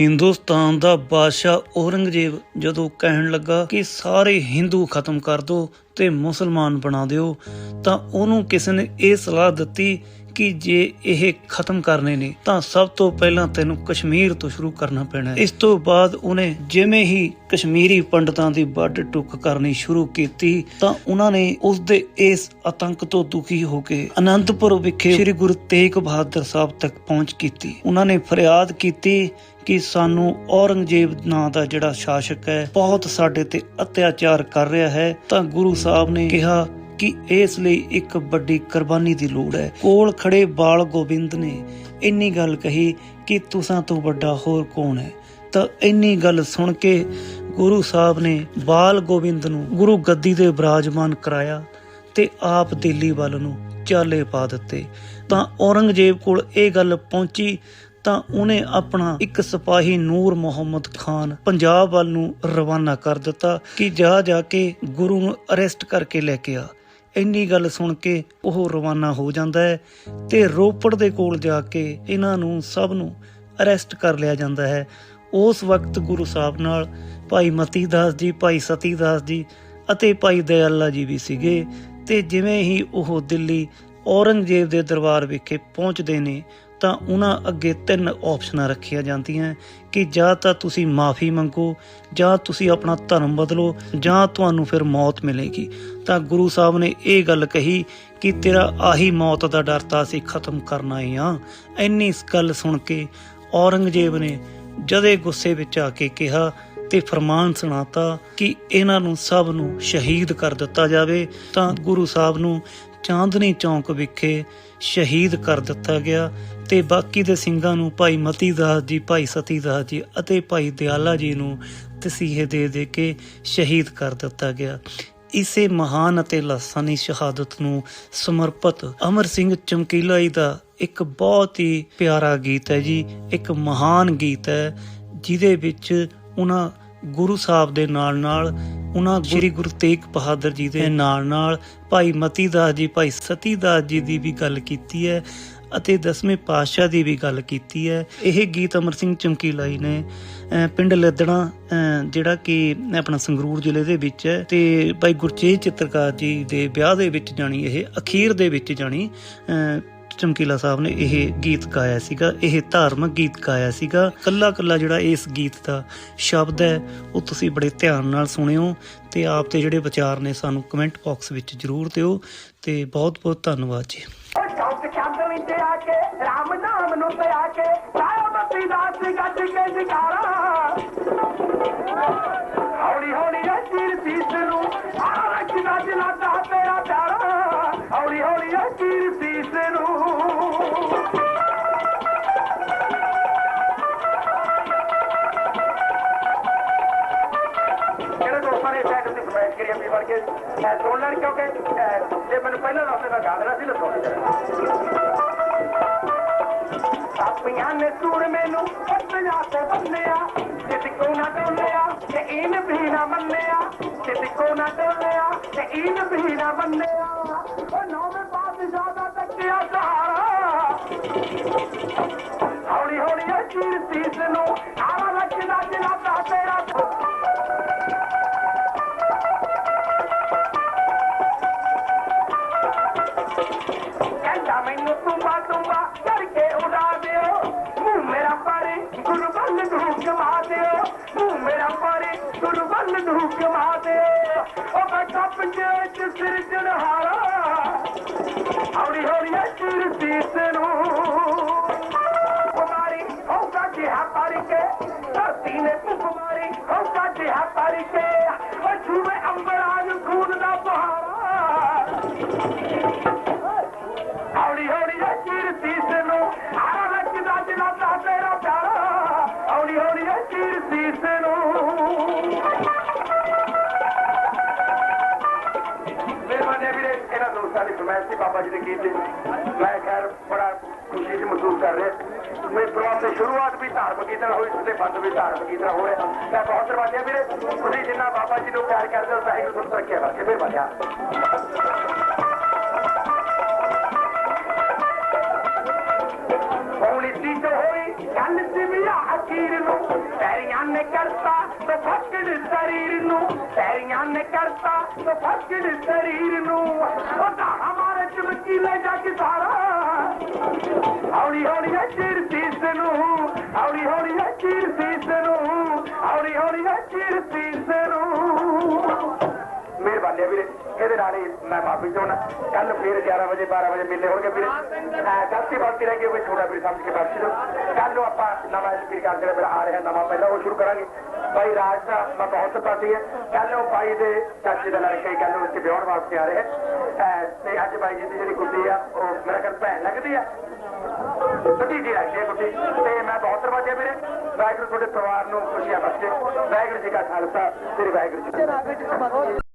ਹਿੰਦੁਸਤਾਨ ਦਾ ਬਾਦਸ਼ਾਹ ਔਰੰਗਜ਼ੇਬ ਜਦੋਂ ਕਹਿਣ ਲੱਗਾ ਕਿ ਸਾਰੇ ਹਿੰਦੂ ਖਤਮ ਕਰ ਦਿਓ ਤੇ ਮੁਸਲਮਾਨ ਬਣਾ ਦਿਓ, ਤਾਂ ਉਹਨੂੰ ਕਿਸੇ ਨੇ ਇਹ ਸਲਾਹ ਦਿੱਤੀ ਕਿ ਜੇ ਇਹ ਖਤਮ ਕਰਨੇ ਨੇ, ਤਾਂ ਸਭ ਤੋਂ ਪਹਿਲਾਂ ਤੈਨੂੰ ਕਸ਼ਮੀਰ ਤੋਂ ਸ਼ੁਰੂ ਕਰਨਾ ਪੈਣਾ ਹੈ। ਇਸ ਤੋਂ ਬਾਅਦ ਉਹਨੇ ਜਿਵੇਂ ਹੀ ਕਸ਼ਮੀਰੀ ਪੰਡਤਾਂ ਦੀ ਵੱਢ ਟੁੱਕ ਕਰਨੀ ਸ਼ੁਰੂ ਕੀਤੀ, ਤਾਂ ਉਹਨਾਂ ਨੇ ਉਸ ਦੇ ਇਸ ਆਤੰਕ ਤੋਂ ਦੁਖੀ ਹੋ ਕੇ ਅਨੰਦਪੁਰ ਵਿਖੇ ਸ੍ਰੀ ਗੁਰੂ ਤੇਗ ਬਹਾਦਰ ਸਾਹਿਬ ਤੱਕ ਪਹੁੰਚ ਕੀਤੀ। ਉਹਨਾਂ ਨੇ ਫਰਿਆਦ ਕੀਤੀ ਕਿ ਸਾਨੂੰ ਔਰੰਗਜ਼ੇਬ ਨਾਂ ਦਾ ਜਿਹੜਾ ਸ਼ਾਸਕ ਹੈ, ਬਹੁਤ ਸਾਡੇ ਤੇ ਅਤਿਆਚਾਰ ਕਰ ਰਿਹਾ ਹੈ। ਤਾਂ ਗੁਰੂ ਸਾਹਿਬ ਨੇ ਕਿਹਾ ਕਿ ਇਸ ਲਈ ਇੱਕ ਵੱਡੀ ਕੁਰਬਾਨੀ ਦੀ ਲੋੜ ਹੈ। ਕੋਲ ਖੜੇ ਬਾਲ ਗੋਬਿੰਦ ਨੇ ਇੰਨੀ ਗੱਲ ਕਹੀ ਕਿ ਤੁਸਾਂ ਤੋਂ ਵੱਡਾ ਹੋਰ ਕੌਣ ਹੈ? ਤਾਂ ਇੰਨੀ ਗੱਲ ਸੁਣ ਕੇ ਗੁਰੂ ਸਾਹਿਬ ਨੇ ਬਾਲ ਗੋਬਿੰਦ ਨੂੰ ਗੁਰੂ ਗੱਦੀ ਤੇ ਬਿਰਾਜਮਾਨ ਕਰਾਇਆ ਤੇ ਆਪ ਦਿੱਲੀ ਵੱਲ ਨੂੰ ਚਾਲੇ ਪਾ ਦਿੱਤੇ। ਤਾਂ ਔਰੰਗਜ਼ੇਬ ਕੋਲ ਇਹ ਗੱਲ ਪਹੁੰਚੀ ਤਾਂ ਉਹਨੇ ਆਪਣਾ ਇੱਕ ਸਿਪਾਹੀ ਨੂਰ ਮੁਹੰਮਦ ਖਾਨ ਪੰਜਾਬ ਵੱਲ ਨੂੰ ਰਵਾਨਾ ਕਰ ਦਿੱਤਾ ਕਿ ਜਾ ਜਾ ਕੇ ਗੁਰੂ ਨੂੰ ਅਰੈਸਟ ਕਰਕੇ ਲੈ ਕੇ ਆ। ਇੰਨੀ ਗੱਲ ਸੁਣ ਕੇ ਉਹ ਰਵਾਨਾ ਹੋ ਜਾਂਦਾ ਹੈ ਤੇ ਰੋਪੜ ਦੇ ਕੋਲ ਜਾ ਕੇ ਇਹਨਾਂ ਨੂੰ ਸਭ ਨੂੰ ਅਰੈਸਟ ਕਰ ਲਿਆ ਜਾਂਦਾ ਹੈ। ਉਸ ਵਕਤ ਗੁਰੂ ਸਾਹਿਬ ਨਾਲ ਭਾਈ ਮਤੀ ਦਾਸ ਜੀ, ਭਾਈ ਸਤੀ ਦਾਸ ਜੀ ਅਤੇ ਭਾਈ ਦਇਆਲਾ ਜੀ ਵੀ ਸੀਗੇ ਤੇ ਜਿਵੇਂ ਹੀ ਉਹ ਦਿੱਲੀ ਔਰੰਗਜ਼ੇਬ ਦੇ ਦਰਬਾਰ ਵਿਖੇ ਪਹੁੰਚਦੇ ਨੇ ਤਾਂ ਉਹਨਾਂ ਅੱਗੇ ਤਿੰਨ ਆਪਸ਼ਨਾਂ ਰੱਖੀਆਂ ਜਾਂਦੀਆਂ ਕਿ ਜਾਂ ਤਾਂ ਤੁਸੀਂ ਮਾਫੀ ਮੰਗੋ, ਜਾਂ ਤੁਸੀਂ ਆਪਣਾ ਧਰਮ ਬਦਲੋ, ਜਾਂ ਤੁਹਾਨੂੰ ਫਿਰ ਮੌਤ ਮਿਲੇਗੀ। ਤਾਂ ਗੁਰੂ ਸਾਹਿਬ ਨੇ ਇਹ ਗੱਲ ਕਹੀ ਕਿ ਤੇਰਾ ਆਹੀ ਮੌਤ ਦਾ ਡਰ ਤਾਂ ਅਸੀਂ ਖਤਮ ਕਰਨਾ ਹੀ ਆ। ਇੰਨੀ ਇਸ ਗੱਲ ਸੁਣ ਕੇ ਔਰੰਗਜ਼ੇਬ ਨੇ ਜਦੇ ਗੁੱਸੇ ਵਿੱਚ ਆ ਕੇ ਕਿਹਾ ਤੇ ਫਰਮਾਨ ਸੁਣਾਤਾ ਕਿ ਇਹਨਾਂ ਨੂੰ ਸਭ ਨੂੰ ਸ਼ਹੀਦ ਕਰ ਦਿੱਤਾ ਜਾਵੇ, ਤਾਂ ਗੁਰੂ ਸਾਹਿਬ ਨੂੰ ਚਾਂਦਨੀ ਚੌਂਕ ਵਿਖੇ ਸ਼ਹੀਦ ਕਰ ਦਿੱਤਾ ਗਿਆ। ਤੇ ਬਾਕੀ ਦੇ ਸਿੰਘਾਂ ਨੂੰ ਭਾਈ ਮਤੀ ਦਾਸ ਜੀ, ਭਾਈ ਸਤੀ ਦਾਸ ਜੀ ਅਤੇ ਭਾਈ ਦਿਆਲਾ ਜੀ ਨੂੰ ਤਸੀਹੇ ਦੇ ਦੇ ਕੇ ਸ਼ਹੀਦ ਕਰ ਦਿੱਤਾ ਗਿਆ। ਇਸੇ ਮਹਾਨ ਅਤੇ ਲਾਸਾਨੀ ਸ਼ਹਾਦਤ ਨੂੰ ਸਮਰਪਿਤ ਅਮਰ ਸਿੰਘ ਚਮਕੀਲਾ ਜੀ ਦਾ ਇੱਕ ਬਹੁਤ ਹੀ ਪਿਆਰਾ ਗੀਤ ਹੈ ਜੀ। ਇੱਕ ਮਹਾਨ ਗੀਤ ਹੈ, ਜਿਹਦੇ ਵਿੱਚ ਉਹਨਾਂ ਗੁਰੂ ਸਾਹਿਬ ਦੇ ਨਾਲ ਨਾਲ ਉਹਨਾਂ ਸ੍ਰੀ ਗੁਰੂ ਤੇਗ ਬਹਾਦਰ ਜੀ ਦੇ ਨਾਲ ਨਾਲ ਭਾਈ ਮਤੀ ਦਾਸ ਜੀ, ਭਾਈ ਸਤੀ ਦਾਸ ਜੀ ਦੀ ਵੀ ਗੱਲ ਕੀਤੀ ਹੈ। ਅਤੇ ਦਸਵੇਂ ਪਾਤਸ਼ਾਹ ਦੀ ਵੀ ਗੱਲ ਕੀਤੀ ਹੈ। ਇਹ ਗੀਤ ਅਮਰ ਸਿੰਘ ਚਮਕੀਲਾ ਜੀ ਨੇ। ਪਿੰਡ ਲੱਦਣਾ ਜਿਹੜਾ ਕਿ ਆਪਣਾ ਸੰਗਰੂਰ ਜ਼ਿਲ੍ਹੇ ਦੇ ਵਿੱਚ ਹੈ ਤੇ ਭਾਈ ਗੁਰਚੇਜ ਚਿੱਤਰਕਾਰ ਜੀ ਦੇ ਵਿਆਹ ਦੇ ਵਿੱਚ ਜਾਣੀ ਇਹ, ਅਖੀਰ ਦੇ ਵਿੱਚ ਜਾਣੀ ਚਮਕੀਲਾ ਸਾਹਿਬ ਨੇ ਇਹ ਗੀਤ ਗਾਇਆ ਸੀਗਾ। ਇਹ ਧਾਰਮਿਕ ਗੀਤ ਗਾਇਆ ਸੀਗਾ। ਕੱਲਾ ਕੱਲਾ ਜਿਹੜਾ ਇਸ ਗੀਤ ਦਾ ਸ਼ਬਦ ਹੈ, ਉਹ ਤੁਸੀਂ ਬੜੇ ਧਿਆਨ ਨਾਲ ਸੁਣਿਓ ਤੇ ਆਪ ਤੇ ਜਿਹੜੇ ਵਿਚਾਰ ਨੇ ਸਾਨੂੰ ਕਮੈਂਟ ਬਾਕਸ ਵਿੱਚ ਜਰੂਰ ਦਿਓ ਤੇ ਬਹੁਤ ਬਹੁਤ ਧੰਨਵਾਦ ਜੀ। ਚੌਕ ਚੰਦ ਵਿੱਚ ਆ ਕੇ, ਰਾਮ ਨਾਮ ਨੂੰ ਪਿਆ ਕੇ ਸਾਇਆ ਮਤੀ ਦਾਸ ਗੱਜ ਕੇ ਜਗਾਰਾ ਹੌਲੀ ਹੌਲੀ ਇਹ ਤੀਰ ਸੀਸ ਨੂੰ ਆ ਰੱਖਦਾ ਜਲਾਦਾ ਤੇਰਾ ਪਿਆਰਾ। ਹੌਲੀ ਹੌਲੀ ਇਹ ਜਿਹੜੇ ਦੋਸਤਾਂ ਨੇ ਸੈਟ ਤੇ ਕਮੈਂਟ ਕਰੀ ਆਪਣੀ ਵੜ ਕੇ, ਮੈਂ ਸੁਣ ਲੈਣ ਕਿਉਂਕਿ ਜੇ ਮੈਨੂੰ ਪਹਿਲਾਂ ਦੱਸਦੇ ਮੈਂ ਗਾ ਦੇਣਾ ਸੀ ਨਾ ਸੁਣ ਆਪੀਆਂ ਨੇ ਸੂਰ ਮੈਨੂੰ ਪੱਤਿਆਂ ਤੇ ਬੰਨਿਆ, ਜਿੱਦ ਕੋ ਨਾ ਡੋਲਿਆ, ਤੇ ਇਹਨ ਵੀ ਨਾ ਮੰਨਿਆ, ਜਿੱਦ ਕੋ ਨਾ ਡੋਲਿਆ, ਤੇ ਇਹਨ ਵੀ ਨਾ ਮੰਨਿਆ। ਉਹ ਨੌਵੇਂ ਬਾਦਸ਼ਾਹ ਦਾ ਤੱਕਿਆ ਸਹਾਰਾ ਹੌਲੀ ਹੌਲੀ ਇਹ ਚੀਰ ਨੂੰ कुमारी पारे धरती कुमारी ओका पारे छू अंबराज कूरा ਬਾਬਾ ਜੀ ਦੇ ਗੀਤ ਮੈਂ ਖੈਰ ਬੜਾ ਖੁਸ਼ੀ ਜੀ ਮਹਿਸੂਸ ਕਰ ਰਿਹਾ। ਮੇਰੇ ਪ੍ਰੋਗਰਾਮ ਦੀ ਸ਼ੁਰੂਆਤ ਵੀ ਧਾਰਮਿਕ ਗੀਤ ਹੋਈ ਤੇ ਬੰਦ ਵੀ ਧਾਰਮਿਕ ਗੀਤ ਨਾਲ ਹੋਇਆ ਮੈਂ ਬਹੁਤ ਧੰਨਵਾਦੀ ਵੀਰੇ। ਤੁਸੀਂ ਜਿੰਨਾ ਬਾਬਾ ਜੀ ਨੂੰ ਪਿਆਰ ਕਰਦੇ ਹੋ ਵਾਹਿਗੁਰੂ ਤੁਹਾਨੂੰ ਤਰੱਕੀਆਂ ਬਖਸ਼ੇ ਮਿਹਰਬਾਨੀ ਪੌਣੀ ਹੋਈ ਗੱਲ ਸੀ ਅਖੀਰ ਨੂੰ ਨੇ ਕਰਤਾ, ਤੋ ਫੱਕੜ ਸਰੀਰ ਨੂੰ। ਪੈਰੀਆਂ ਨੇ ਕਰਤਾ, ਤੋ ਫੱਕੜ ਸਰੀਰ ਢਾਣਾ ਮਾਰੇ ਚਮਕੀ ਜਾ ਕੇ ਸਾਰਾ ਹੌਲੀ ਹੌਲੀ ਹੈ ਚਿਰ ਸੀਸ ਨੂੰ, ਹੌਲੀ ਹੌਲੀ ਹੈ ਚਿਰ ਸੀਸ ਨੂੰ, ਹੌਲੀ ਹੌਲੀ ਹੈ ਚਿਰ ਸੀਸ ਮਿਹਰਬਾਨੀ ਹੈ ਵੀਰੇ। ਇਹਦੇ ਨਾਲ ਹੀ ਮੈਂ ਮਾਫੀ ਚਾਹੁੰਦਾ। ਕੱਲ ਫੇਰ 11 ਵਜੇ 12 ਵਜੇ ਮਿਲਨੇ ਹੋਣਗੇ ਵੀਰੇ। ਗਲਤੀ ਬਾਤੀ ਰਹਿ ਗਈ ਕੋਈ ਥੋੜਾ ਵੀ ਸਮਝ ਕੇ ਬਖਸ਼ ਦਿਓ ਕੱਲ ਨੂੰ ਆਪਾਂ ਨਵਾਂ ਸਪੀਕਰ ਕਰ ਜਿਹੜਾ ਮੇਰਾ ਆ ਰਿਹਾ ਨਵਾਂ ਪਹਿਲਾਂ ਉਹ ਸ਼ੁਰੂ ਕਰਾਂਗੇ। ਭਾਈ ਰਾਜ ਦਾ ਮੈਂ ਬਹੁਤ ਪਾਤੀ ਹੈ। ਕੱਲ ਨੂੰ ਭਾਈ ਦੇ ਚਾਚੇ ਦਾ ਲੜਕਾ ਹੀ ਕੱਲ ਨੂੰ ਇੱਥੇ ਵਿਆਹਣ ਵਾਸਤੇ ਆ ਰਿਹਾ। ਤੇ ਅੱਜ ਭਾਈ ਜੀ ਦੀ ਜਿਹੜੀ ਗੁੱਡੀ ਆ ਉਹ ਮੇਰਾ ਘਰ ਭੈਣ ਲੱਗਦੀ ਆ। ਸੱਚੀ ਜੀ ਹੈ ਗੁੱਡੀ। ਤੇ ਮੈਂ ਬਹੁਤ ਧੰਨਵਾਦੀ ਹਾਂ ਵੀਰੇ। ਵਾਹਿਗੁਰੂ ਤੁਹਾਡੇ ਪਰਿਵਾਰ ਨੂੰ ਖੁਸ਼ੀਆਂ ਬਖਸ਼ੇ। ਵਾਹਿਗੁਰੂ ਜੀ ਕਾ ਖਾਲਸਾ ਸ੍ਰੀ ਵਾਹਿਗੁਰੂ ਜੀ